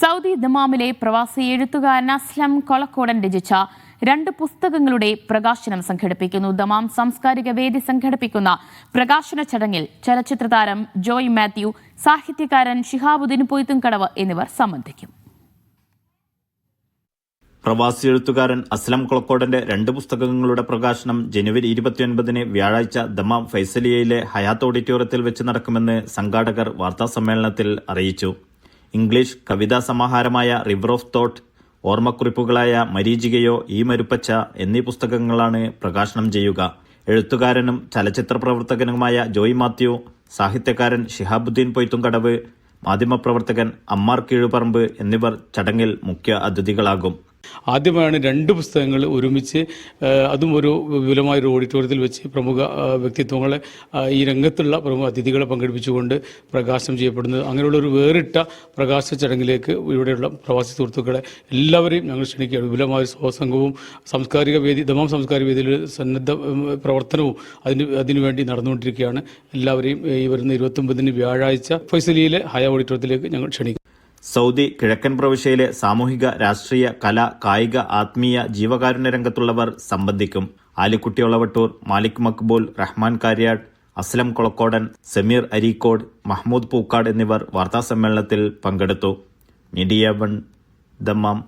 Saudi ദമാമിലെ പ്രവാസി എഴുത്തുകാരൻ അസ്ലം കൊളക്കോടൻ രചിച്ച രണ്ട് പുസ്തകങ്ങളുടെ പ്രകാശനം സംഘടിപ്പിക്കുന്നു. ദമാം സാംസ്കാരിക വേദി സംഘടിപ്പിക്കുന്ന പ്രകാശന ചടങ്ങിൽ ചലച്ചിത്ര താരം ജോയ് മാത്യു സാഹിത്യകാരൻ ഷിഹാബുദ്ദീൻ പൊയ്ത്തുംകടവ് എന്നിവർ സംബന്ധിക്കും. പ്രവാസി എഴുത്തുകാരൻ അസ്ലം കൊളക്കോടന്റെ രണ്ട് പുസ്തകങ്ങളുടെ പ്രകാശനം ജനുവരി ഇരുപത്തിയൊൻപതിന് വ്യാഴാഴ്ച ദമാം ഫൈസലിയയിലെ ഹയാത്ത് ഓഡിറ്റോറിയത്തിൽ വെച്ച് നടക്കുമെന്ന് സംഘാടകർ വാർത്താസമ്മേളനത്തിൽ അറിയിച്ചു. ഇംഗ്ലീഷ് കവിതാ സമാഹാരമായ റിവർ ഓഫ് തോട്ട് ഓർമ്മക്കുറിപ്പുകളായ മരീചികയോ ഈ മരുപ്പച്ച എന്നീ പുസ്തകങ്ങളാണ് പ്രകാശനം ചെയ്യുക. എഴുത്തുകാരനും ചലച്ചിത്ര പ്രവർത്തകനുമായ ജോയ് മാത്യു സാഹിത്യകാരൻ ഷിഹാബുദ്ദീൻ പൊയ്ത്തുംകടവ് മാധ്യമപ്രവർത്തകൻ അമ്മാർ കീഴുപറമ്പ് എന്നിവർ ചടങ്ങിൽ മുഖ്യ അതിഥികളാകും. ആദ്യമായാണ് രണ്ട് പുസ്തകങ്ങൾ ഒരുമിച്ച് അതും ഒരു വിപുലമായ ഒരു ഓഡിറ്റോറിയത്തിൽ വെച്ച് പ്രമുഖ വ്യക്തിത്വങ്ങളെ ഈ രംഗത്തുള്ള പ്രമുഖ അതിഥികളെ പങ്കെടുപ്പിച്ചുകൊണ്ട് പ്രകാശനം ചെയ്യപ്പെടുന്നത്. അങ്ങനെയുള്ള ഒരു വേറിട്ട പ്രകാശ ചടങ്ങിലേക്ക് ഇവിടെയുള്ള പ്രവാസി സുഹൃത്തുക്കളെ എല്ലാവരെയും ഞങ്ങൾ ക്ഷണിക്കുകയാണ്. വിപുലമായ സ്വസംഘവും സാംസ്കാരിക വേദി ദമാം സാംസ്കാരിക വേദിയിൽ സന്നദ്ധ പ്രവർത്തനവും അതിന് അതിനുവേണ്ടി നടന്നുകൊണ്ടിരിക്കുകയാണ്. എല്ലാവരെയും ഈ വരുന്ന ഇരുപത്തൊമ്പതിന് വ്യാഴാഴ്ച ഫൈസലിയിലെ ഹയ ഓഡിറ്റോറിയത്തിലേക്ക് ഞങ്ങൾ ക്ഷണിക്കും. സൗദി കിഴക്കൻ പ്രവിശ്യയിലെ സാമൂഹിക രാഷ്ട്രീയ കല കായിക ആത്മീയ ജീവകാരുണ്യ രംഗത്തുള്ളവർ സംബന്ധിക്കും. ആലിക്കുട്ടി ഒളവട്ടൂർ മാലിക് മക്ബൂൽ റഹ്മാൻ കാര്യാട് അസ്ലം കൊളക്കോടൻ സമീർ അരീക്കോട് മഹ്മൂദ് പൂക്കാട് എന്നിവർ വാർത്താസമ്മേളനത്തിൽ പങ്കെടുത്തു. Media one Dammam.